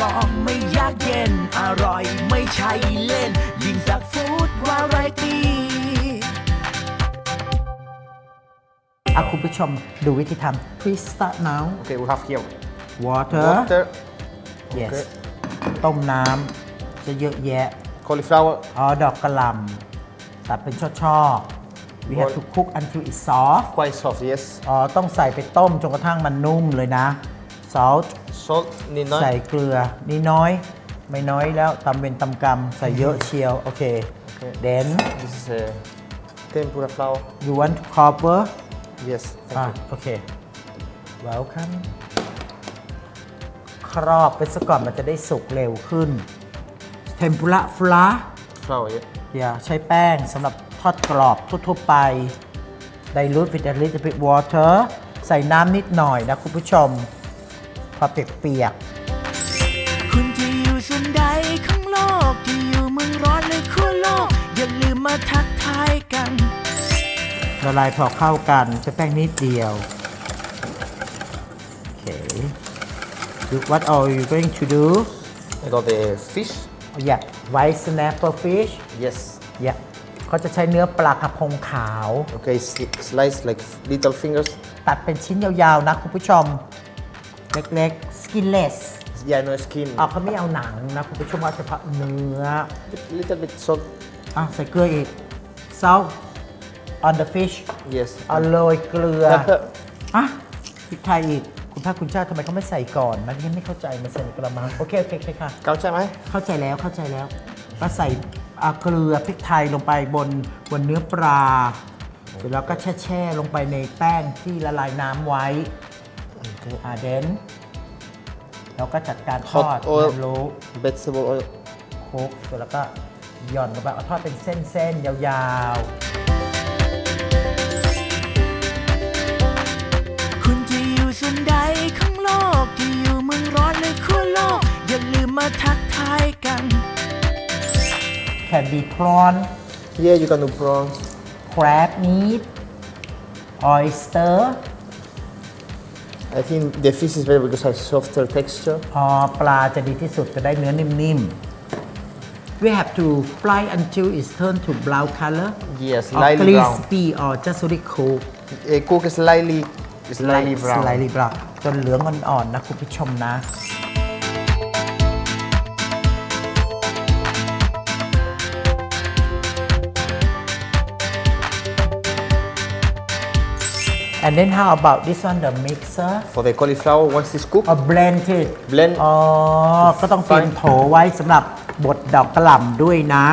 รองไม่ยากเย็น อร่อยไม่ใช่เล่น ยิ่งสักฟู้ดวาไรตี้อะคุณผู้ชมดูวิธีทำ please start now Okay, we have here water water, yes okay. ต้มน้ำจะเยอะแยะ cauliflower, อ๋อดอกกระหล่ำตัดเป็นช่อๆ we have to cook until it's soft quite soft, yes. อ๋อต้องใส่ไปต้มจนกระทั่งมันนุ่มเลยนะ salt Salt, need ใส่ not. เกลือนี่น้อย ไม่น้อยแล้วตำเป็นตำกำใส่เยอะเชียว โอเค Okay. then This is a tempura flour. you want to cover Yes, thank อะ you. โอเค welcome ครอบไปซะก่อนมันจะได้สุกเร็วขึ้น tempura flour Flour, yeah. อย่าใช้แป้งสำหรับทอดกรอบทั่วๆไป dilute with a little bit water ใส่น้ำนิดหน่อยนะคุณผู้ชม พอเปียกคุณจะอยู่ส่วนใดของโลกจะอยู่เมืองร้อนหรือขั้วโลก อย่าลืมมาทักทายกันๆละลายพอเข้ากันใช้แป้งนิดเดียว โอเค Look what are you going to do I got the fish. yeah white snapper fish Yes. yeah เขาจะใช้เนื้อปลากระพงขาว Okay, sli- slice like little fingers. ตัดเป็นชิ้นยาวๆนะคุณผู้ชม เล็กๆ skinless Yeah, no skin. อ๋อเขาไม่เอาหนังนะคุณผู้ชมเอาเฉพาะเนื้อ Little bit salt. อะใส่เกลืออีก salt on the fish Yes. เอาโรยเกลือ Pepper. อะพริกไทยอีก คุณพระคุณเจ้าทำไมเขาไม่ใส่ก่อนมันยังไม่เข้าใจมันใส่ในกระมัง โอเค โอเคโอเคค่ะ Cao chai mai? เข้าใจแล้วเข้าใจแล้วก็ใส่อะเกลือพริกไทยลงไปบนบนเนื้อปลา เสร็จแล้วก็แช่แช่ๆลงไปในแป้งที่ละลายน้ำไว้ อ่าเดนเราก็จัดการทอด Hot oil เรียนรู้ Vegetable oil. คลุกเสร็จแล้วก็หย่อนลงไปเอาทอดเป็นเส้นๆ ยาวๆคุณจะอยู่ส่วนใดของโลกจะอยู่เมืองร้อนหรือขั้วโลก อย่าลืมมาทักทายกัน can be prawn Yeah, you can do prawns. crab meat oyster I think the fish is better because has softer texture. พอปลาจะดีที่สุดจะได้เนื้อนิ่มๆ we have to fry until it's turned to brown color Yes, or lightly brown. crispy or just really cool Uh, cook slightly, slightly brown. slightly brown จนเหลืองอ่อนๆนะคุณผู้ชมนะ and then how about this one the mixer For the cauliflower, once it's cooked, or blend it blend. อ๋อ ก็ต้องเตรียมโถไว้สำหรับบดดอกกระหล่ำด้วยนะ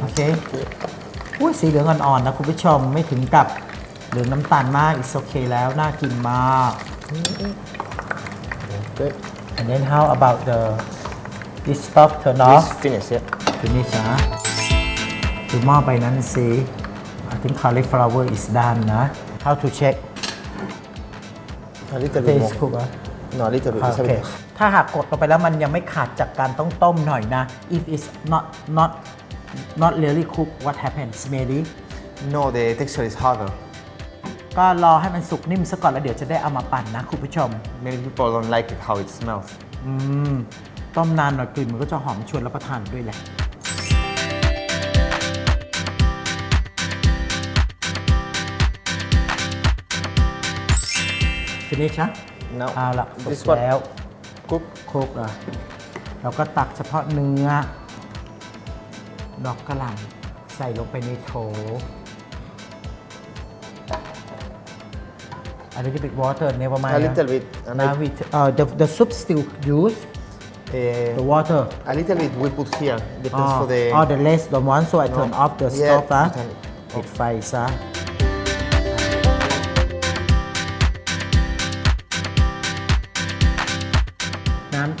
โอเค อุ้ยสีเหลืองอ่อนๆนะคุณผู้ชมไม่ถึงกับเหลืองน้ำตาลมากอีกโอเคแล้ว น่ากินมาก Okay. and then how about the this stuff turn This off finish, yeah. ทีนี้จ้าดูหม้อไปนั้นสิ I think cauliflower is done นะ how to check A little bit taste more. cook อะ No, a little bit. โอ just a เค bit. ถ้าหากกดลงไปแล้วมันยังไม่ขาดจากการต้องต้มหน่อยนะ if it's not not not really cook what happens maybe No, the texture is harder. ก็รอให้มันสุกนิ่มซะก่อนแล้วเดี๋ยวจะได้เอามาปั่นนะคุณผู้ชม Many people don't like it how it smells. อืม ต้มนานหน่อยกลิ่นมันก็จะหอมชวนรับประทานด้วยแหละ ฟินิชนะ Now, เอาละสุ this ก one แล้ว cook. คลุกอะเราก็ตักเฉพาะเนื้อ ดอกกระหล่ำใส่ลงไปในโถ A little bit water never mind A little bit. And Now I, we t- uh, the the soup still use the uh, water a little bit we put here. Depends oh, for the. oh the less the one so I turn No. off the Yeah, stove นะ you turn it ปิดไฟซะ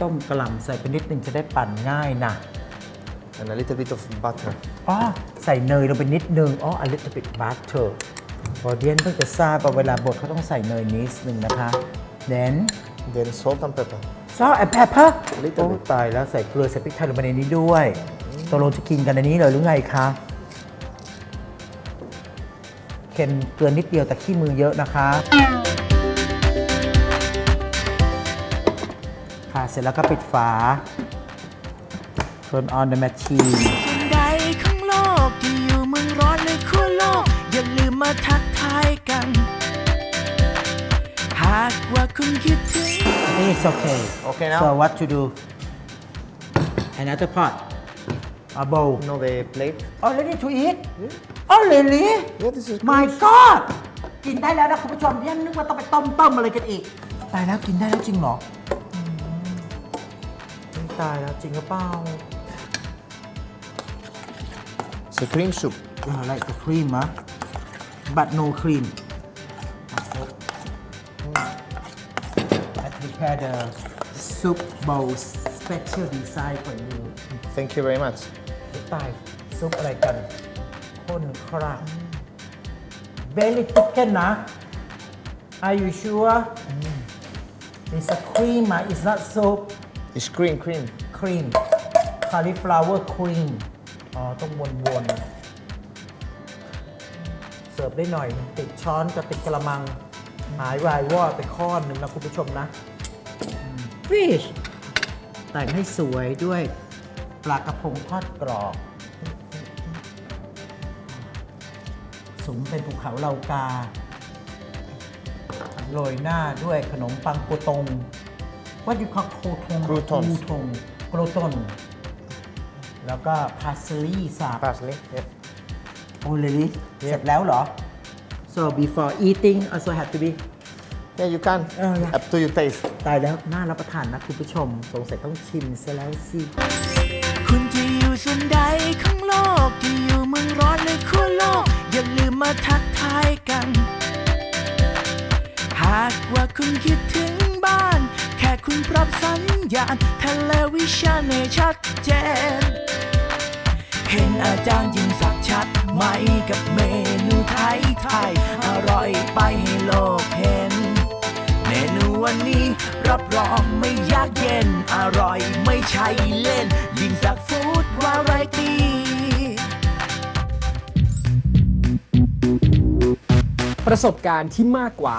ต้มกระหล่ำใส่ไปนิดนึงจะได้ปั่นง่ายนะ and a little bit of butter. อ๋อใส่เนยลงไปนิดนึงอ๋อ a little bit butter พอเดียนเพิ่งจะทราบว่าเวลาบดเขาต้องใส่เนยนิดนึงนะคะ then Then salt and pepper. salt and pepper Little โอ้ bit ตายแล้วใส่เกลือใส่พริกไทยลงไปในนี้ด้วยตกลงจะกินกันในนี้เลยหรือไงคะโอเคเคนเกลือนิดเดียวแต่ขี้มือเยอะนะคะ เสร็จแล้วก็ปิดฝา turn on the machine ส่วนใดของโลกที่อยู่เมืองร้อนหรือขั้วโลก อย่าลืมมาทักทายกัน หากว่าคุณคิดถึง I think it's okay Okay now? so what to do another pot a bowl No, the plate. oh ready to eat oh really Yeah, this is my god กินได้แล้วนะคุณผู้ชมที่นึกว่าต้องไปต้มต้มอะไรกันอีกตายแล้วกินได้แล้วจริงเหรออืม ตายแล้วจริงหรือเปล่า It's a cream soup. uh, like the cream huh? but no cream I prepare the soup bowl special design for you Thank you very much. ตายซุปอะไรกันข้นครากเบลลี่ชิคเก้นนะ Are you sure It's a cream อ่ะ It's not soup It's cream, cream. cream cauliflower cream อ๋อต้องวนๆ เสิร์ฟได้หน่อย ติดช้อนกับติดกระมัง หายวายวอดไปข้อนหนึ่งนะคุณผู้ชมนะ fish แต่งให้สวยด้วยปลากระพงทอดกรอบสูงเป็นภูเขาเหลากา โรยหน้าด้วยขนมปังโกตง ว่าอยู่ข้าวโคทง Croutons คูทงโกรตนแล้วก็พาสลีสับ Parsley. Yep. โอ้เลยเสร็จแล้วเหรอ so before eating also have to be Yeah, you can. Oh, yeah. Up to your taste. ตายแล้วน่ารับประทานนะคุณผู้ชม สงสัยต้องชิมซะแล้วสิ คุณจะอยู่ส่วนใดของโลกที่อยู่เมืองร้อนหรือขั้วโลก อย่าลืมมาทักทายกัน หากว่าคุณคิดถึงาณทะเลวิชันให้ชัดเจน เห็นอาจารย์ยิ่งสักชัดไหมกับเมนูไทยไทยๆอร่อยไปให้โลกเห็น เมนูวันนี้รับรองไม่ยากเย็น อร่อยไม่ใช่เล่น ยิ่งสักฟู้ดวาไรตี้ประสบการณ์ที่มากกว่า